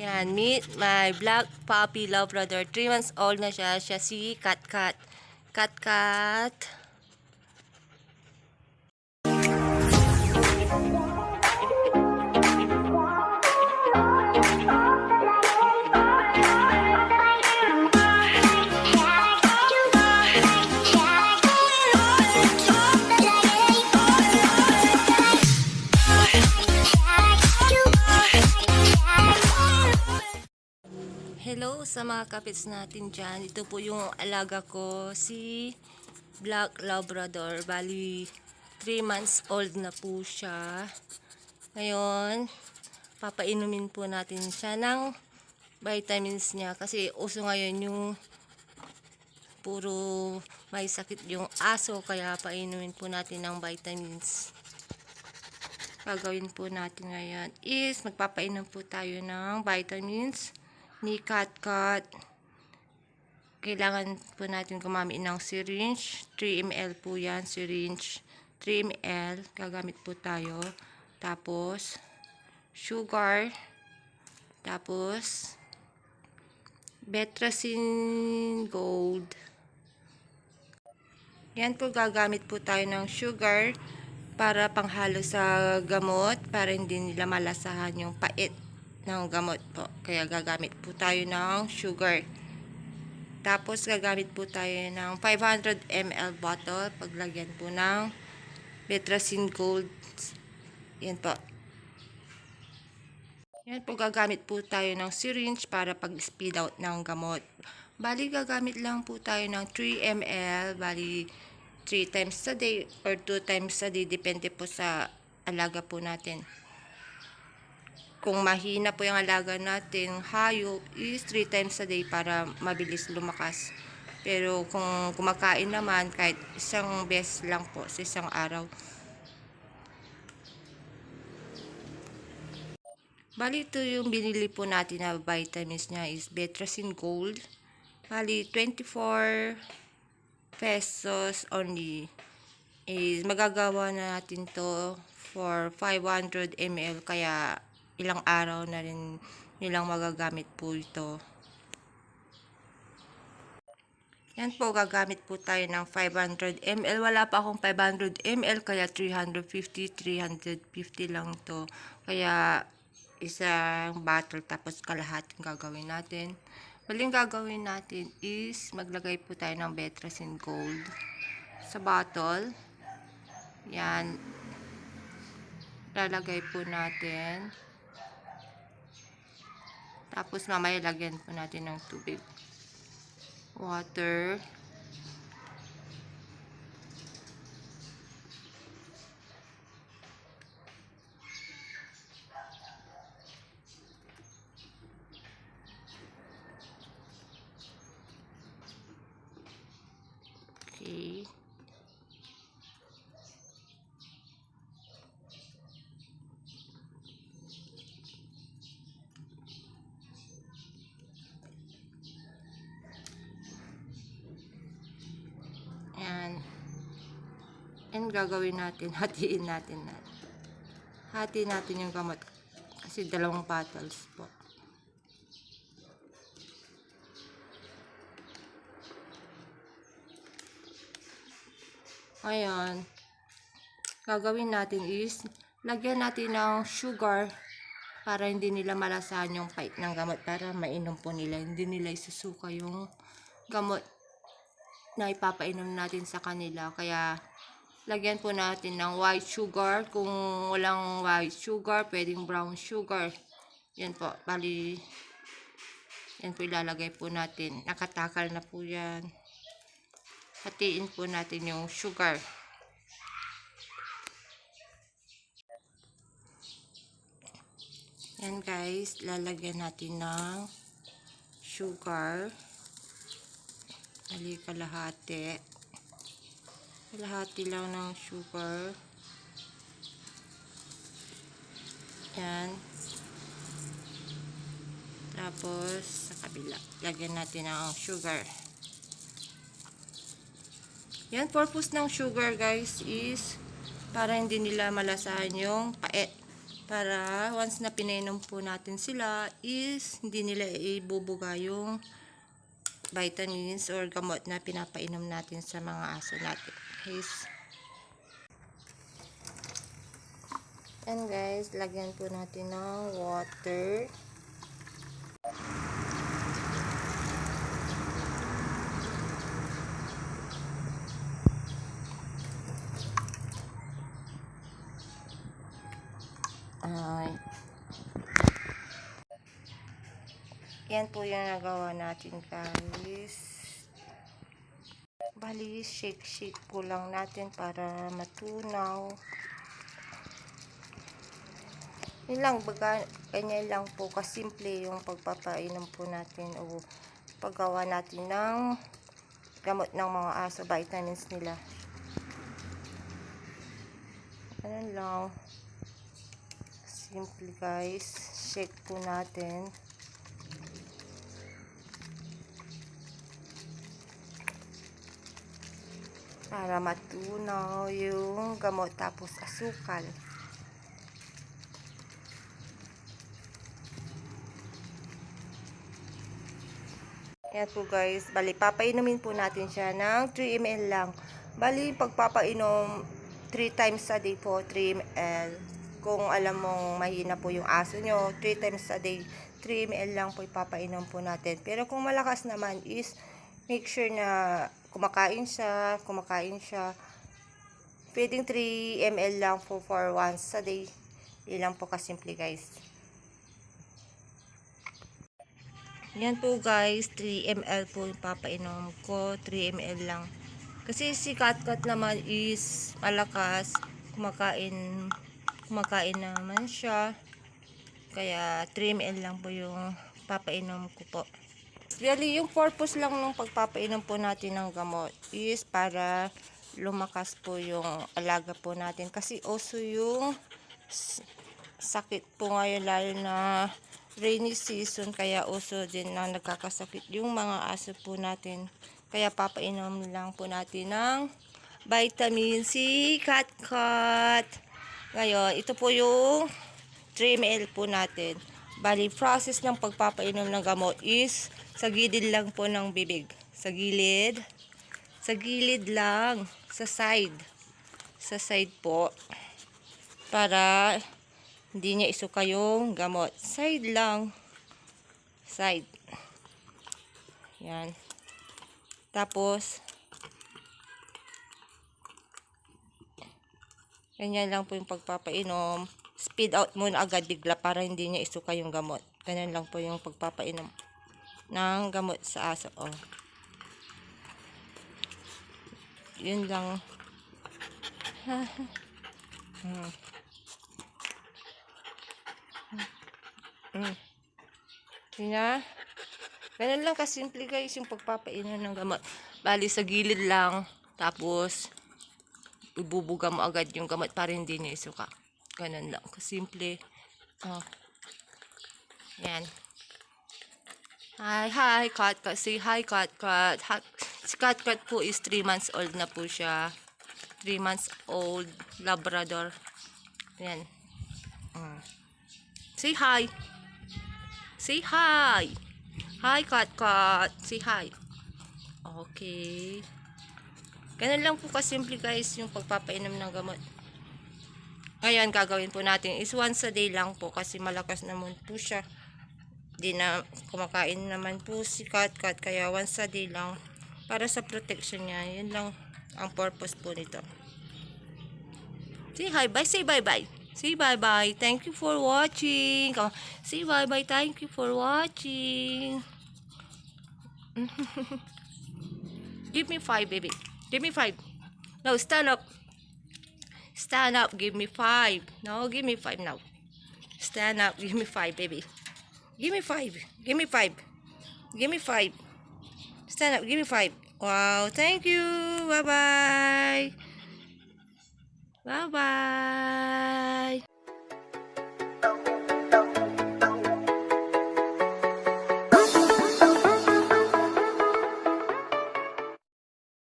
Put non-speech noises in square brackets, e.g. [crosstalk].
Yan, meet my black puppy labrador. 3 months old na siya. Siya si Kat Kat. Kat Kat. Sa mga kapits natin dyan. Ito po yung alaga ko, si Black Labrador. Bali, 3 months old na po siya. Ngayon, papainumin po natin siya ng vitamins niya. Kasi uso ngayon yung puro may sakit yung aso. Kaya painumin po natin ng vitamins. Gagawin po natin ngayon is magpapainom po tayo ng vitamins ni Kat. Kailangan po natin gumamit ng syringe. 3 ml po yan, syringe. 3 ml. Gagamit po tayo. Tapos, sugar. Tapos, Betracin Gold. Yan po gagamit po tayo ng sugar para panghalo sa gamot para hindi nila malasahan yung pait ng gamot po. Kaya gagamit po tayo ng sugar. Tapos gagamit po tayo ng 500 ml bottle. Paglagyan po ng Betracin Gold. Yan po. Yan po gagamit po tayo ng syringe para pag-speed out ng gamot. Bali gagamit lang po tayo ng 3 ml. Bali 3 times a day or 2 times a day. Depende po sa alaga po natin kung mahina po yung alaga natin, hayop is 3 times a day para mabilis lumakas. Pero kung kumakain naman, kahit isang beses lang po sa isang araw. Bali, ito yung binili po natin na vitamins niya is Betracin Gold. Bali, 24 pesos only. Is magagawa na natin to for 500 ml kaya ilang araw na rin nilang magagamit po ito. Yan po, gagamit po tayo ng 500 ml. Wala pa akong 500 ml, kaya 350, 350 lang to. Kaya, isang bottle, tapos kalahating gagawin natin. Maling gagawin natin is, maglagay po tayo ng Betracin Gold sa bottle. Yan. Lalagay po natin. Tapos mamaya lagyan po natin ng tubig. Water. Okay. Yan. Yan gagawin natin. [laughs] Hatiin natin na. Hati natin yung gamot. Kasi dalawang bottles po. Ngayon, gagawin natin is, lagyan natin ng sugar para hindi nila malasahan yung pait ng gamot para mainom po nila. Hindi nila isusuka yung gamot na ipapainom natin sa kanila. Kaya, lagyan po natin ng white sugar. Kung walang white sugar, pwedeng brown sugar. Yan po, bali, yan po ilalagay po natin. Nakatakal na po yan. Hatiin po natin yung sugar. Yan guys, lalagyan natin ng sugar. Mali kalahati. Kalahati lang ng sugar. Yan. Tapos, sa kabila, lagyan natin ng sugar. Yan, purpose ng sugar guys is para hindi nila malasahan yung pait. Para once na pinainom po natin sila is hindi nila ibubuga yung vitamins or gamot na pinapainom natin sa mga aso natin. Guys. And guys, lagyan po natin ng water. Yan po yung nagawa natin guys. Bali, shake-shake po lang natin para matunaw. Yun lang, baga, ganyan lang po kasimple yung pagpapainom po natin o paggawa natin ng gamot ng mga aso, vitamins nila. Ano lang. Simple guys. Shake po natin. Para matunaw yung gamot tapos asukal. Yan po guys. Bali, papainumin po natin siya ng 3 ml lang. Bali, pagpapainom 3 times a day po, 3 ml. Kung alam mong mahina po yung aso nyo, 3 times a day, 3 ml lang po ipapainom po natin. Pero kung malakas naman is, make sure na kumakain siya, kumakain siya. Pwedeng 3 ml lang po for once a day. Ilang po kasimple guys. Yan po guys, 3 ml po yung papainom ko, 3 ml lang. Kasi si Katkat naman is malakas, kumakain, kumakain naman siya. Kaya 3 ml lang po yung papainom ko po. Really, yung purpose lang ng pagpapainom po natin ng gamot is para lumakas po yung alaga po natin. Kasi oso yung sakit po ngayon lalo na rainy season kaya uso din na nagkakasakit yung mga aso po natin. Kaya papainom lang po natin ng vitamin C cat cat. Ngayon, ito po yung 3 ml po natin. Bali, process ng pagpapainom ng gamot is sa gilid lang po ng bibig. Sa gilid. Sa gilid lang. Sa side. Sa side po. Para hindi niya isuka yung gamot. Side lang. Side. Yan. Tapos, ganyan lang po yung pagpapainom. Speed out muna agad bigla para hindi niya isuka yung gamot. Ganyan lang po yung pagpapainom ng gamot sa aso. Oh. Yun lang. hmm. [laughs] Mm. Yun na. Ganun lang kasimple guys yung pagpapainom ng gamot. Bali sa gilid lang. Tapos, ibubuga mo agad yung gamot para hindi niya isuka. Ganun lang. Kasimple. Oh. Yan. Hi, hi, Kat Kat. Say hi, Kat Kat. Ha- Si Kat Kat po is 3 months old na po siya. 3 months old Labrador. Yan. Mm. Say hi. Say hi. Hi, Kat Kat. Say hi. Okay. Ganun lang po kasimple guys yung pagpapainom ng gamot. Ngayon, gagawin po natin is once a day lang po kasi malakas naman po siya. Di na kumakain naman po si Kat Kat kaya once a day lang para sa protection niya. Yun lang ang purpose po nito. Say hi, bye. Say bye-bye. Say bye-bye. Thank you for watching. Come on. Say bye-bye. Thank you for watching. [laughs] Give me five, baby. Give me five. No, stand up. Stand up. Give me five. No, give me five now. Stand up. Give me five, baby. Give me five. Give me five. Give me five. Stand up. Give me five. Wow. Thank you. Bye-bye. Bye-bye.